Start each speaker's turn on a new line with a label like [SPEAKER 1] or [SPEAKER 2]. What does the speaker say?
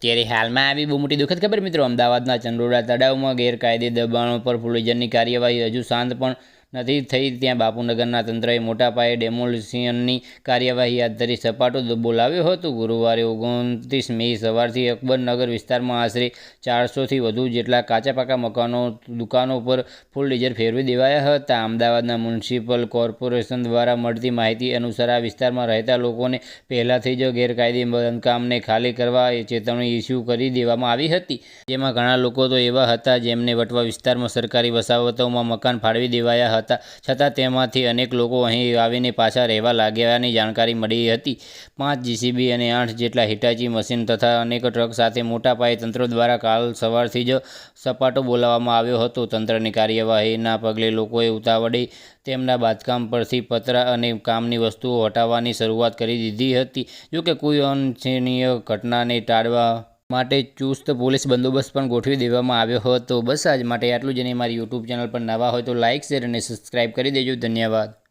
[SPEAKER 1] ત્યારે હાલમાં આવી બહુ મોટી દુઃખદ ખબર મિત્રો. અમદાવાદના ચંદોડા તળાવમાં ગેરકાયદે દબાણો પર ફુલીજરની કાર્યવાહી હજુ શાંત પણ નથી થઈ ત્યાં બાપુનગરના તંત્રએ મોટા પાયે ડેમોલિશનની કાર્યવાહી હાથ ધરી સપાટો બોલાવ્યો હતો. ગુરુવારે ઓગણત્રીસ મે સવારથી અકબરનગર વિસ્તારમાં આશરે ચારસોથી વધુ જેટલા કાચા પાકા મકાનો, દુકાનો પર ફૂલ ડીઝર ફેરવી દેવાયા હતા. અમદાવાદના મ્યુનિસિપલ કોર્પોરેશન દ્વારા મળતી માહિતી અનુસાર આ વિસ્તારમાં રહેતા લોકોને પહેલાંથી જ ગેરકાયદે બાંધકામને ખાલી કરવા ચેતવણી ઇસ્યુ કરી દેવામાં આવી હતી. જેમાં ઘણા લોકો તો એવા હતા જેમને વટવા વિસ્તારમાં સરકારી વસાવતોમાં મકાન ફાળવી દેવાયા હતા. છતાં તેમાંથી અનેક લોકો અહીં આવીને પાછા રહેવા લાગ્યાની જાણકારી મળી હતી. પાંચ જીસીબી અને આઠ જેટલા હિટાચી મશીન તથા અનેક ટ્રક સાથે મોટા પાયે તંત્ર દ્વારા કાલ સવારથી જ સપાટો બોલાવવામાં આવ્યો હતો. તંત્રની કાર્યવાહીના પગલે લોકોએ ઉતાવળી તેમના બાંધકામ પરથી પતરા અને કામની વસ્તુઓ હટાવવાની શરૂઆત કરી દીધી હતી. જોકે કોઈ અનિચ્છનીય ઘટનાને ટાળવા માટે ચુસ્ત પોલીસ બંદોબસ્ત પણ ગોઠવી દેવામાં આવ્યો હતો. બસ આજ માટે આટલું જ અને મારી યુટ્યુબ ચેનલ પર નવા હોય તો લાઇક શેર અને સબસ્ક્રાઈબ કરી દેજો. ધન્યવાદ.